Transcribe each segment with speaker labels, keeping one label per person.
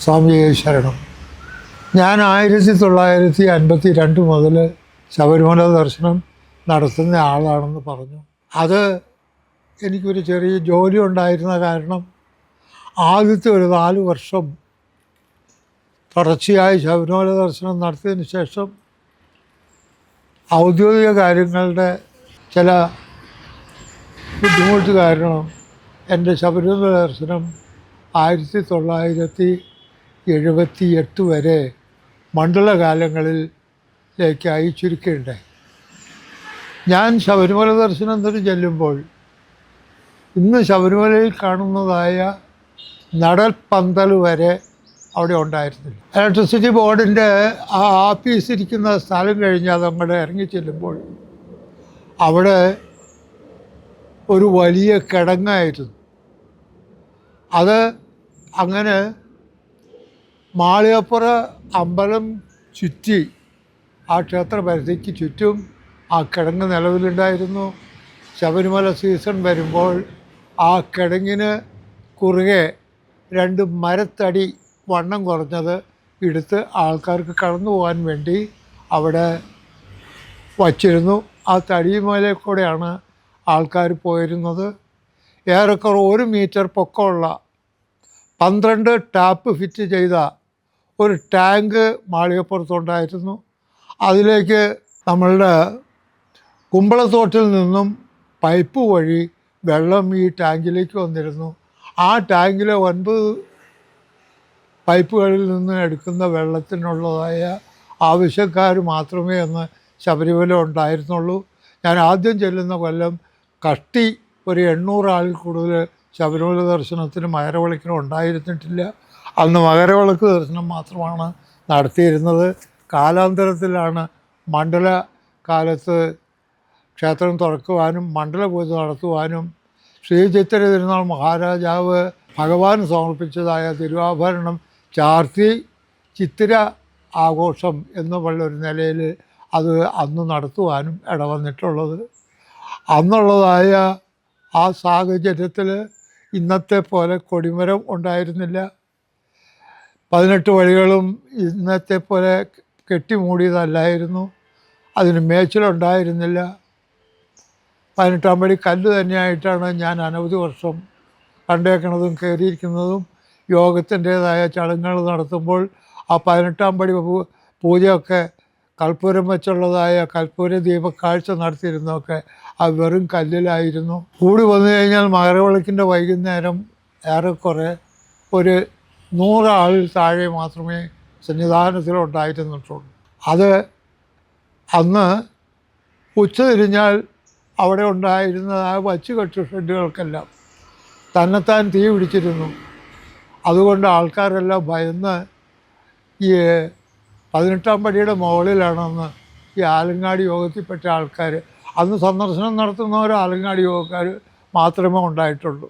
Speaker 1: സ്വാമിയെ ശരണം. ഞാൻ ആയിരത്തി തൊള്ളായിരത്തി അൻപത്തി രണ്ട് മുതൽ ശബരിമല ദർശനം നടത്തുന്ന ആളാണെന്ന് പറഞ്ഞു. അത് എനിക്കൊരു ചെറിയ ജോലി ഉണ്ടായിരുന്ന കാരണം ആദ്യത്തെ ഒരു നാല് വർഷം തുടർച്ചയായി ശബരിമല ദർശനം നടത്തിയതിന് ശേഷം ഔദ്യോഗിക കാര്യങ്ങളുടെ ചില ബുദ്ധിമുട്ട് കാരണം എന്റെ ശബരിമല ദർശനം ആയിരത്തി തൊള്ളായിരത്തി എഴുപത്തി എട്ട് വരെ മണ്ഡലകാലങ്ങളിലേക്കായി ചുരുക്കുകയുണ്ടായി ഞാൻ ശബരിമല ദർശനത്തിന് ചെല്ലുമ്പോൾ ഇന്ന് ശബരിമലയിൽ കാണുന്നതായ നടൽപ്പന്തൽ വരെ അവിടെ ഉണ്ടായിരുന്നില്ല. ഇലക്ട്രിസിറ്റി ബോർഡിന്റെ ആ ആഫീസ് ഇരിക്കുന്ന സ്ഥലം കഴിഞ്ഞ് അതങ്ങോട്ട് ഇറങ്ങി ചെല്ലുമ്പോൾ അവിടെ ഒരു വലിയ കിടങ്ങായിരുന്നു. അത് അങ്ങനെ മാളികപ്പുറ അമ്പലം ചുറ്റി ആ ക്ഷേത്ര പരിധിക്ക് ചുറ്റും ആ കിടങ്ങ് നിലവിലുണ്ടായിരുന്നു. ശബരിമല സീസൺ വരുമ്പോൾ ആ കിടങ്ങിന് കുറുകെ രണ്ട് മരത്തടി വണ്ണം കുറഞ്ഞത് എടുത്ത് ആൾക്കാർക്ക് കടന്നു പോകാൻ വേണ്ടി അവിടെ വച്ചിരുന്നു. ആ തടിയുമേലെ കൂടെയാണ് ആൾക്കാർ പോയിരുന്നത്. ഏറെക്കുറെ ഒരു മീറ്റർ പൊക്കമുള്ള പന്ത്രണ്ട് ടാപ്പ് ഫിറ്റ് ചെയ്ത ഒരു ടാങ്ക് മാളികപ്പുറത്തുണ്ടായിരുന്നു. അതിലേക്ക് നമ്മളുടെ കുമ്പളത്തോട്ടിൽ നിന്നും പൈപ്പ് വഴി വെള്ളം ഈ ടാങ്കിലേക്ക് വന്നിരുന്നു. ആ ടാങ്കിലെ ഒൻപത് പൈപ്പുകളിൽ നിന്ന് എടുക്കുന്ന വെള്ളത്തിനുള്ളതായ ആവശ്യക്കാർ മാത്രമേ അന്ന് ശബരിമല ഉണ്ടായിരുന്നുള്ളൂ. ഞാൻ ആദ്യം ചെല്ലുന്ന കൊല്ലം കഷ്ടി ഒരു എണ്ണൂറ് ആളിൽ കൂടുതൽ ശബരിമല ദർശനത്തിന് മയറവിളിക്കണം ഉണ്ടായിരുന്നിട്ടില്ല. അന്ന് മകരവിളക്ക് ദർശനം മാത്രമാണ് നടത്തിയിരുന്നത്. കാലാന്തരത്തിലാണ് മണ്ഡല കാലത്ത് ക്ഷേത്രം തുറക്കുവാനും മണ്ഡലപൂജ നടത്തുവാനും ശ്രീ ചിത്തിര തിരുനാൾ മഹാരാജാവ് ഭഗവാൻ സമർപ്പിച്ചതായ തിരുവാഭരണം ചാർത്തി ചിത്തിര ആഘോഷം എന്നുള്ള ഒരു നിലയിൽ അത് അന്ന് നടത്തുവാനും ഇടവന്നിട്ടുള്ളത്. അന്നുള്ളതായ ആ സാഹചര്യത്തിൽ ഇന്നത്തെ പോലെ കൊടിമരം ഉണ്ടായിരുന്നില്ല. പതിനെട്ട് വഴികളും ഇന്നത്തെ പോലെ കെട്ടിമൂടിയതല്ലായിരുന്നു അതിന് മേച്ചിലുണ്ടായിരുന്നില്ല. പതിനെട്ടാം പടി കല്ല് തന്നെയായിട്ടാണ് ഞാൻ അനവധി വർഷം കണ്ടേക്കുന്നതും കയറിയിരിക്കുന്നതും. യോഗത്തിന്റേതായ ചടങ്ങുകൾ നടത്തുമ്പോൾ ആ പതിനെട്ടാം പടി പൂജയൊക്കെ കൽപ്പൂരം വെച്ചുള്ളതായ കൽപ്പൂര ദീപക്കാഴ്ച നടത്തിയിരുന്നതൊക്കെ ആ വെറും കല്ലിലായിരുന്നു. കൂടി വന്നു കഴിഞ്ഞാൽ മകരവിളക്കിന്റെ വൈകുന്നേരം ഏറെക്കുറെ ഒരു നൂറാളിൽ താഴെ മാത്രമേ സന്നിധാനത്തിലുണ്ടായിരുന്നിട്ടുള്ളൂ അത് അന്ന് ഉച്ച തിരിഞ്ഞാൽ അവിടെ ഉണ്ടായിരുന്ന ആ വച്ചുകെട്ട് ഷെഡുകൾക്കെല്ലാം തന്നെത്താൻ തീ പിടിച്ചിരുന്നു. അതുകൊണ്ട് ആൾക്കാരെല്ലാം ഭയന്ന് ഈ പതിനെട്ടാം പടിയുടെ മുകളിലാണെന്ന് ഈ ആലങ്ങാടി യോഗത്തിൽപ്പെട്ട ആൾക്കാർ അന്ന് സന്ദർശനം ഒരു ആലങ്ങാടി യോഗക്കാർ മാത്രമേ ഉണ്ടായിട്ടുള്ളൂ.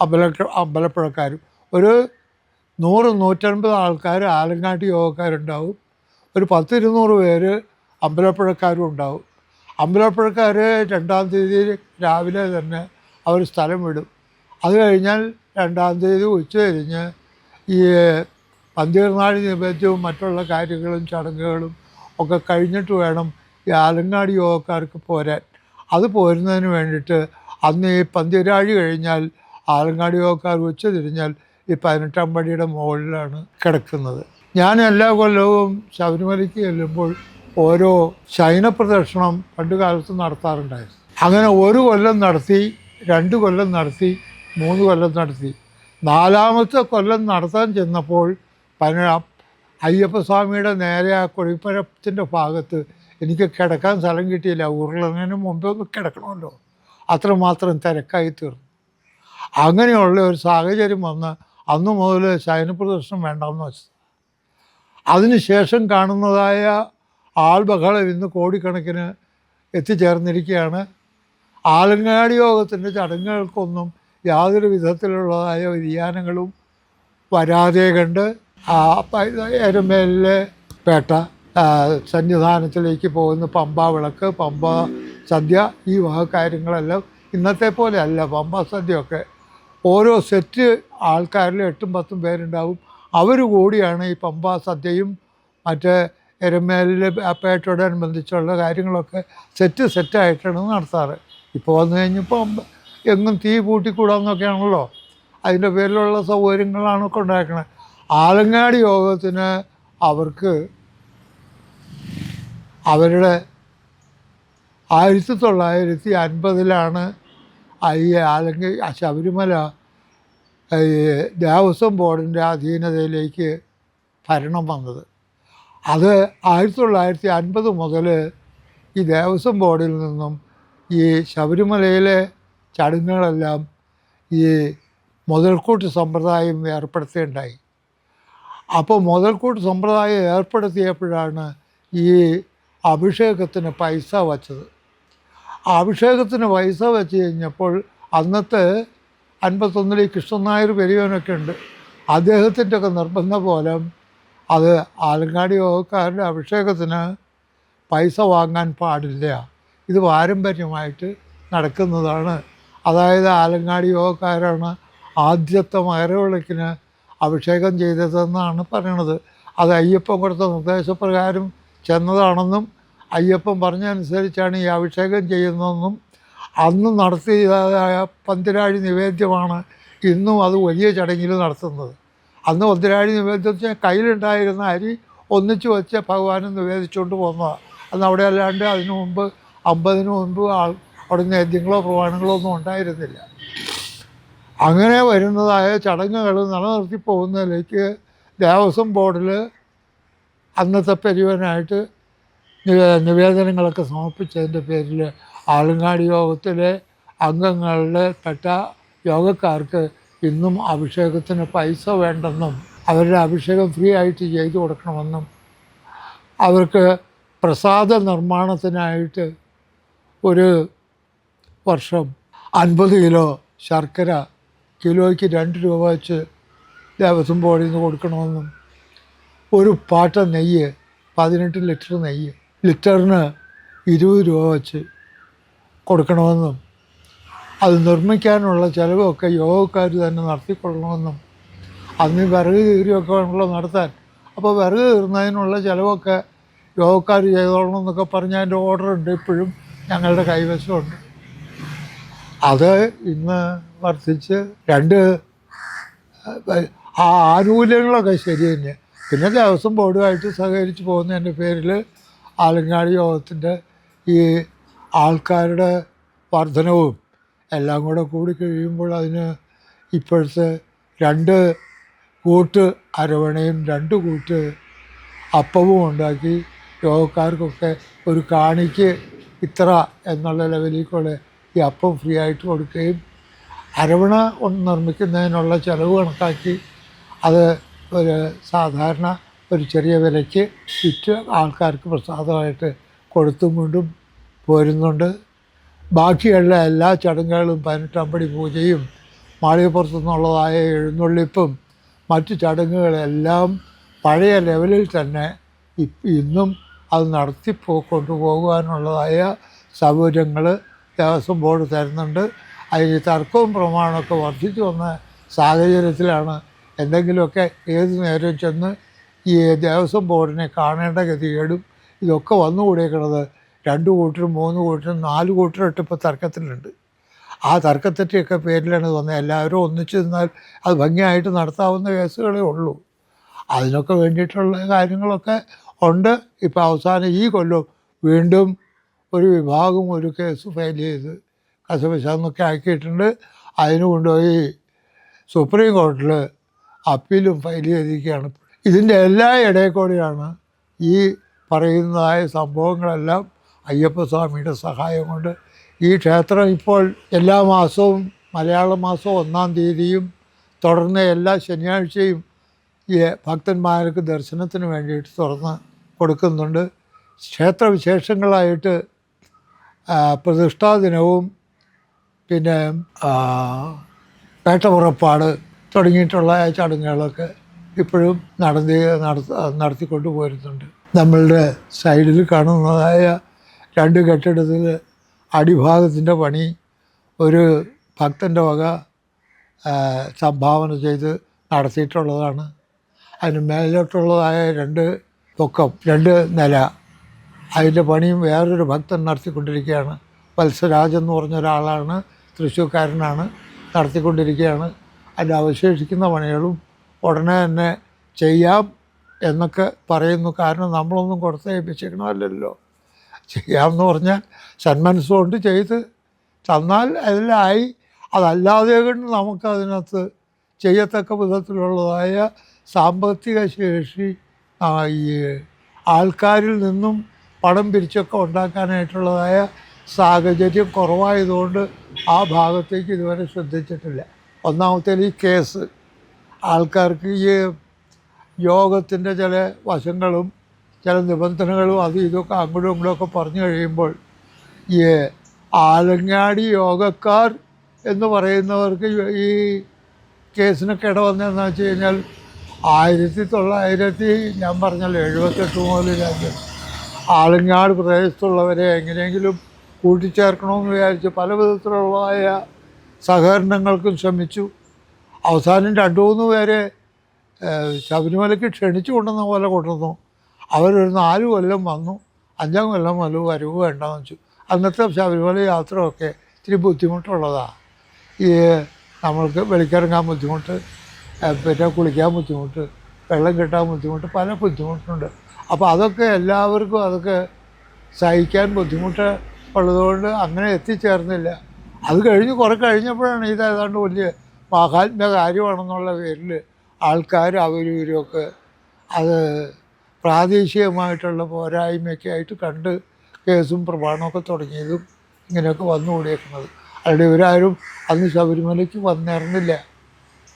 Speaker 1: അമ്പല അമ്പലപ്പുഴക്കാരും. ഒരു നൂറ് നൂറ്റൻപത് ആൾക്കാർ ആലങ്ങാട്ടി യോഗക്കാരുണ്ടാവും. ഒരു പത്തിരുന്നൂറ് പേര് അമ്പലപ്പുഴക്കാരും ഉണ്ടാവും. അമ്പലപ്പുഴക്കാർ രണ്ടാം തീയതി രാവിലെ തന്നെ അവർ സ്ഥലം വിടും. അത് കഴിഞ്ഞാൽ രണ്ടാം തീയതി ഉച്ച കഴിഞ്ഞ് ഈ പന്തീർനാഴി നിബന്ധവും മറ്റുള്ള കാര്യങ്ങളും ചടങ്ങുകളും ഒക്കെ കഴിഞ്ഞിട്ട് വേണം ഈ ആലങ്ങാടി യോഗക്കാർക്ക് പോരാൻ. അത് പോരുന്നതിന് വേണ്ടിയിട്ട് അന്ന് ഈ പന്തീരാഴി കഴിഞ്ഞാൽ ആലങ്ങാടി യോഗക്കാർ ഉച്ച തിരിഞ്ഞാൽ ഈ പതിനെട്ടാം പടിയുടെ മുകളിലാണ് കിടക്കുന്നത്. ഞാൻ എല്ലാ കൊല്ലവും ശബരിമലയ്ക്ക് ചെല്ലുമ്പോൾ ഓരോ ശയന പ്രദക്ഷിണം പണ്ട് കാലത്ത് നടത്താറുണ്ടായിരുന്നു. അങ്ങനെ ഒരു കൊല്ലം നടത്തി രണ്ട് കൊല്ലം നടത്തി മൂന്ന് കൊല്ലം നടത്തി. നാലാമത്തെ കൊല്ലം നടത്താൻ ചെന്നപ്പോൾ പന അയ്യപ്പസ്വാമിയുടെ നേരെ ആ കൊടിപ്പരത്തിന്റെ ഭാഗത്ത് എനിക്ക് കിടക്കാൻ സ്ഥലം കിട്ടിയില്ല. ഉരുളങ്ങനെ മുമ്പേ കിടക്കണമല്ലോ. അത്രമാത്രം തിരക്കായി തീർന്നു. അങ്ങനെയുള്ള ഒരു സാഹചര്യം വന്ന് അന്ന് മുതൽ ശയന പ്രദർശനം വേണ്ടെന്ന് വെച്ചത്. അതിനുശേഷം കാണുന്നതായ ആൾബഹളം ഇന്ന് കോടിക്കണക്കിന് എത്തിച്ചേർന്നിരിക്കുകയാണ്. ആലങ്ങാടി യോഗത്തിന്റെ ചടങ്ങുകൾക്കൊന്നും യാതൊരു വിധത്തിലുള്ളതായ വ്യതിയാനങ്ങളും വരാതെ കണ്ട് എരുമേലിലെ പേട്ട സന്നിധാനത്തിലേക്ക് പോകുന്ന പമ്പ വിളക്ക് പമ്പ സദ്യ ഈ വക കാര്യങ്ങളെല്ലാം ഇന്നത്തെ പോലെയല്ല പമ്പ സദ്യയൊക്കെ ഓരോ സെറ്റ് ആൾക്കാരിൽ എട്ടും പത്തും പേരുണ്ടാവും. അവർ കൂടിയാണ് ഈ പമ്പ സദ്യയും മറ്റേ എരുമേലിൽ പേട്ടോടനുബന്ധിച്ചുള്ള കാര്യങ്ങളൊക്കെ സെറ്റ് സെറ്റായിട്ടാണ് നടത്താറ്. ഇപ്പോൾ വന്നു കഴിഞ്ഞപ്പോൾ എങ്ങും തീ പൂട്ടിക്കൂടാന്നൊക്കെയാണല്ലോ. അതിന്റെ പേരിലുള്ള സൗകര്യങ്ങളാണ് ഒക്കെ ഉണ്ടാക്കണത് ആലങ്ങാടി യോഗത്തിന് അവർക്ക് അവരുടെ ആയിരത്തി തൊള്ളായിരത്തി അൻപതിലാണ് ഈ അല്ലെങ്കിൽ ശബരിമല ഈ ദേവസ്വം ബോർഡിന്റെ അധീനതയിലേക്ക് ഭരണം വന്നത്. അത് ആയിരത്തി തൊള്ളായിരത്തി അൻപത് മുതൽ ഈ ദേവസ്വം ബോർഡിൽ നിന്നും ഈ ശബരിമലയിലെ ചടങ്ങുകളെല്ലാം ഈ മുതൽക്കൂട്ട് സമ്പ്രദായം ഏർപ്പെടുത്തുകയുണ്ടായി. അപ്പോൾ മുതൽക്കൂട്ട് സമ്പ്രദായം ഏർപ്പെടുത്തിയപ്പോഴാണ് ഈ അഭിഷേകത്തിന് പൈസ വച്ചത്. അഭിഷേകത്തിന് പൈസ വെച്ച് കഴിഞ്ഞപ്പോൾ അന്നത്തെ അൻപത്തൊന്നിൽ കൃഷ്ണൻ നായർ പെരിയോനൊക്കെ ഉണ്ട്. അദ്ദേഹത്തിന്റെ ഒക്കെ നിർബന്ധം പോലെ അത് ആലങ്ങാടി യോഗക്കാരുടെ അഭിഷേകത്തിന് പൈസ വാങ്ങാൻ പാടില്ല. ഇത് പാരമ്പര്യമായിട്ട് നടക്കുന്നതാണ്. അതായത് ആലങ്ങാടി യോഗക്കാരാണ് ആദ്യത്തെ മകരവിളക്കിന് അഭിഷേകം ചെയ്തതെന്നാണ് പറയണത്. അത് അയ്യപ്പൻ കൊടുത്ത നിർദ്ദേശപ്രകാരം ചെന്നതാണെന്നും അയ്യപ്പൻ പറഞ്ഞനുസരിച്ചാണ് ഈ അഭിഷേകം ചെയ്യുന്നതെന്നും അന്ന് നടത്തിയതായ പന്തിരാഴി നിവേദ്യമാണ് ഇന്നും അത് വലിയ ചടങ്ങിൽ നടത്തുന്നത്. അന്ന് പന്തിരാഴി നിവേദ്യം കയ്യിലുണ്ടായിരുന്ന അരി ഒന്നിച്ചു വെച്ച് ഭഗവാനും നിവേദിച്ചുകൊണ്ട് പോകുന്നതാണ് അന്ന് അവിടെ അല്ലാണ്ട് അതിനു മുമ്പ് അമ്പതിനു മുമ്പ് ആൾ അവിടെ നേദ്യങ്ങളോ പ്രമാണങ്ങളോ ഒന്നും ഉണ്ടായിരുന്നില്ല. അങ്ങനെ വരുന്നതായ ചടങ്ങുകൾ നിലനിർത്തി പോകുന്നതിലേക്ക് ദേവസ്വം ബോർഡിൽ അന്നത്തെ പെരുവനായിട്ട് നിവേദനങ്ങളൊക്കെ സമർപ്പിച്ചതിന്റെ പേരിൽ ആലങ്ങാടി യോഗത്തിലെ അംഗങ്ങളുടെ പെട്ട യോഗക്കാർക്ക് ഇന്നും അഭിഷേകത്തിന് പൈസ വേണ്ടെന്നും അവരുടെ അഭിഷേകം ഫ്രീ ആയിട്ട് ചെയ്തു കൊടുക്കണമെന്നും അവർക്ക് പ്രസാദ നിർമ്മാണത്തിനായിട്ട് ഒരു വർഷം അൻപത് കിലോ ശർക്കര കിലോയ്ക്ക് രണ്ട് രൂപ വെച്ച് ദേവസ്വം ബോർഡിൽ നിന്ന് കൊടുക്കണമെന്നും ഒരു പാട്ട നെയ്യ് പതിനെട്ട് ലിറ്റർ നെയ്യ് ലിറ്ററിന് ഇരുപത് രൂപ വച്ച് കൊടുക്കണമെന്നും അത് നിർമ്മിക്കാനുള്ള ചിലവൊക്കെ യോഗക്കാർ തന്നെ നടത്തിക്കൊള്ളണമെന്നും അന്ന് വിറക് കീറിയൊക്കെ വേണമല്ലോ നടത്താൻ. അപ്പോൾ വിറക് കീറുന്നതിനുള്ള ചിലവൊക്കെ യോഗക്കാർ ചെയ്തോളണം എന്നൊക്കെ പറഞ്ഞ അതിന്റെ ഓർഡർ ഉണ്ട്. ഇപ്പോഴും ഞങ്ങളുടെ കൈവശമുണ്ട്. അത് ഇന്ന് വർദ്ധിച്ച് രണ്ട് ആ ആനുകൂല്യങ്ങളൊക്കെ ശരി തന്നെ. പിന്നെ ദിവസം ബോർഡുമായിട്ട് സഹകരിച്ച് പോകുന്നതിന്റെ പേരിൽ ആലങ്ങാടി യോഗത്തിന്റെ ഈ ആൾക്കാരുടെ വർധനവും എല്ലാം കൂടെ കൂടി കഴിയുമ്പോൾ അതിന് ഇപ്പോഴത്തെ രണ്ട് കൂട്ട് അരവണയും രണ്ട് കൂട്ട് അപ്പവും ഉണ്ടാക്കി യോഗക്കാർക്കൊക്കെ ഒരു കാണിക്ക് ഇത്ര എന്നുള്ള ലെവലിൽ കൂടെ ഈ അപ്പം ഫ്രീ ആയിട്ട് കൊടുക്കുകയും അരവണ നിർമ്മിക്കുന്നതിനുള്ള ചിലവ് കണക്കാക്കി അത് ഒരു സാധാരണ ഒരു ചെറിയ വിലയ്ക്ക് വിറ്റ് ആൾക്കാർക്ക് പ്രസാദമായിട്ട് കൊടുത്തും കൊണ്ടും പോരുന്നുണ്ട്. ബാക്കിയുള്ള എല്ലാ ചടങ്ങുകളും പതിനെട്ടമ്പടി പൂജയും മാളികപ്പുറത്തു നിന്നുള്ളതായ എഴുന്നള്ളിപ്പും മറ്റ് ചടങ്ങുകളെല്ലാം പഴയ ലെവലിൽ തന്നെ ഇന്നും അത് നടത്തിപ്പോ കൊണ്ടുപോകുവാനുള്ളതായ സൗകര്യങ്ങൾ ദേവസ്വം ബോർഡ് തരുന്നുണ്ട്. അതിന് തർക്കവും പ്രമാണമൊക്കെ വർദ്ധിച്ചു വന്ന സാഹചര്യത്തിലാണ് എന്തെങ്കിലുമൊക്കെ ഏത് നേരം ചെന്ന് ഈ ദേവസ്വം ബോർഡിനെ കാണേണ്ട ഗതികേടും ഇതൊക്കെ വന്നുകൂടിയേക്കണത് രണ്ട് കൂട്ടരും മൂന്ന് കൂട്ടരും നാല് കൂട്ടരും ഇട്ട് ഇപ്പോൾ തർക്കത്തിലുണ്ട്. ആ തർക്കത്തിന്റെയൊക്കെ പേരിലാണ് തോന്നുന്നത് എല്ലാവരും ഒന്നിച്ചു നിന്നാൽ അത് ഭംഗിയായിട്ട് നടത്താവുന്ന കേസുകളേ ഉള്ളൂ. അതിനൊക്കെ വേണ്ടിയിട്ടുള്ള കാര്യങ്ങളൊക്കെ ഉണ്ട്. ഇപ്പോൾ അവസാനം ഈ കൊല്ലം വീണ്ടും ഒരു വിഭാഗം ഒരു കേസ് ഫയൽ ചെയ്ത് കസവശാന്നൊക്കെ ആക്കിയിട്ടുണ്ട്. അതിന് കൊണ്ടുപോയി സുപ്രീം കോടതിയിൽ അപ്പീലും ഫയൽ ചെയ്തിരിക്കുകയാണ്. ഇതിന്റെ എല്ലാ ഇടയിൽ ഈ പറയുന്നതായ സംഭവങ്ങളെല്ലാം അയ്യപ്പസ്വാമിയുടെ സഹായം കൊണ്ട് ഈ ക്ഷേത്രം ഇപ്പോൾ എല്ലാ മാസവും മലയാള മാസം ഒന്നാം തീയതിയും തുടർന്ന് എല്ലാ ശനിയാഴ്ചയും ഈ ഭക്തന്മാർക്ക് ദർശനത്തിന് വേണ്ടിയിട്ട് തുറന്ന് കൊടുക്കുന്നുണ്ട്. ക്ഷേത്രവിശേഷങ്ങളായിട്ട് പ്രതിഷ്ഠാ ദിനവും പിന്നെ വേട്ടമുറപ്പാട് തുടങ്ങിയിട്ടുള്ള ചടങ്ങുകളൊക്കെ ഇപ്പോഴും നടത്തി നടത്ത നടത്തിക്കൊണ്ട് പോരുന്നുണ്ട്. നമ്മളുടെ സൈഡിൽ കാണുന്നതായ രണ്ട് കെട്ടിടത്തിൽ അടിഭാഗത്തിന്റെ പണി ഒരു ഭക്തന്റെ വക സംഭാവന ചെയ്ത് നടത്തിയിട്ടുള്ളതാണ്. അതിന് മേലോട്ടുള്ളതായ രണ്ട് പൊക്കം രണ്ട് നില. അതിന്റെ പണിയും വേറൊരു ഭക്തൻ നടത്തിക്കൊണ്ടിരിക്കുകയാണ്. വത്സരാജ് എന്ന് പറഞ്ഞ ഒരാളാണ് തൃശ്ശൂർക്കാരനാണ് നടത്തിക്കൊണ്ടിരിക്കുകയാണ്. അതിന്റെ അവശേഷിക്കുന്ന പണികളും ഉടനെ തന്നെ ചെയ്യാം എന്നൊക്കെ പറയുന്നു. കാരണം നമ്മളൊന്നും കൊടുത്തേൽപ്പിച്ചിരിക്കണമല്ലല്ലോ ചെയ്യാമെന്ന് പറഞ്ഞാൽ സന്മനസ്സുകൊണ്ട് ചെയ്ത് തന്നാൽ അതിലായി അതല്ലാതെ കൊണ്ട് നമുക്കതിനകത്ത് ചെയ്യത്തക്ക വിധത്തിലുള്ളതായ സാമ്പത്തിക ശേഷി ഈ ആൾക്കാരിൽ നിന്നും പണം പിരിച്ചൊക്കെ ഉണ്ടാക്കാനായിട്ടുള്ളതായ സാഹചര്യം കുറവായതുകൊണ്ട് ആ ഭാഗത്തേക്ക് ഇതുവരെ ശ്രദ്ധിച്ചിട്ടില്ല. ഒന്നാമത്തേൽ ഈ കേസ്. ആൾക്കാർക്ക് ഈ യോഗത്തിന്റെ ചില വശങ്ങളും ചില നിബന്ധനകളും അതും ഇതൊക്കെ അങ്ങോട്ടും ഇങ്ങോട്ടും ഒക്കെ പറഞ്ഞു കഴിയുമ്പോൾ ഈ ആലങ്ങാടി യോഗക്കാർ എന്ന് പറയുന്നവർക്ക് ഈ കേസിനൊക്കെ ഇടവന്നതെന്ന് വെച്ച് കഴിഞ്ഞാൽ ആയിരത്തി തൊള്ളായിരത്തി ഞാൻ പറഞ്ഞല്ലോ എഴുപത്തെട്ട് മുതൽ ആലങ്ങാട് പ്രദേശത്തുള്ളവരെ എങ്ങനെയെങ്കിലും കൂട്ടിച്ചേർക്കണമെന്ന് വിചാരിച്ച് പല വിധത്തിലുള്ളതായ സഹകരണങ്ങൾക്കും ശ്രമിച്ചു. അവസാനം രണ്ടു മൂന്ന് പേരെ ശബരിമലയ്ക്ക് ക്ഷണിച്ചു കൊണ്ടുവന്ന പോലെ കൊണ്ടുവന്നു. അവരൊരു നാല് കൊല്ലം വന്നു. അഞ്ചാം കൊല്ലം മുതൽ വരവ് വേണ്ടെന്ന് വെച്ചു. അന്നത്തെ ശബരിമല യാത്രയൊക്കെ ഇത്തിരി ബുദ്ധിമുട്ടുള്ളതാണ് ഈ നമ്മൾക്ക് വെളിക്കിറങ്ങാൻ ബുദ്ധിമുട്ട് പിന്നെ കുളിക്കാൻ ബുദ്ധിമുട്ട് വെള്ളം കിട്ടാൻ ബുദ്ധിമുട്ട് പല ബുദ്ധിമുട്ടുണ്ട്. അപ്പോൾ അതൊക്കെ എല്ലാവർക്കും അതൊക്കെ സഹിക്കാൻ ബുദ്ധിമുട്ട് ഉള്ളതുകൊണ്ട് അങ്ങനെ എത്തിച്ചേർന്നില്ല. അത് കഴിഞ്ഞ് കുറേ കഴിഞ്ഞപ്പോഴാണ് ഇത് ഏതാണ്ട് വലിയ മഹാത്മ്യ കാര്യമാണെന്നുള്ള പേരിൽ ആൾക്കാർ അവരും അത് പ്രാദേശികമായിട്ടുള്ള പോരായ്മയൊക്കെ ആയിട്ട് കണ്ട് കേസും പ്രമാണമൊക്കെ തുടങ്ങിയതും ഇങ്ങനെയൊക്കെ വന്നുകൂടിയേക്കുന്നത് അവിടെ ഇവരാരും അന്ന് ശബരിമലയ്ക്ക് വന്നിരുന്നില്ല.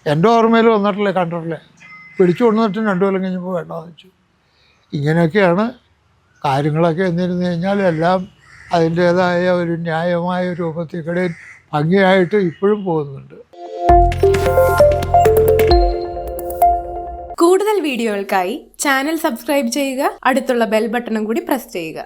Speaker 1: എന്റെ ഓർമ്മയിൽ വന്നിട്ടില്ല കണ്ടിട്ടില്ല. പിടിച്ചു കൊണ്ടുവന്നിട്ട് രണ്ടു കൊല്ലം കഴിഞ്ഞപ്പോൾ വേണ്ടെന്ന് വെച്ചു. ഇങ്ങനെയൊക്കെയാണ് കാര്യങ്ങളൊക്കെ എന്നിരുന്നു കഴിഞ്ഞാൽ എല്ലാം അതിന്റേതായ ഒരു ന്യായമായ രൂപത്തിൽ കൂടെ ഭംഗിയായിട്ട് ഇപ്പോഴും പോകുന്നുണ്ട്.
Speaker 2: കൂടുതൽ വീഡിയോകൾക്കായി ചാനൽ സബ്സ്ക്രൈബ് ചെയ്യുക അടുത്തുള്ള ബെൽ ബട്ടണും കൂടി പ്രസ് ചെയ്യുക.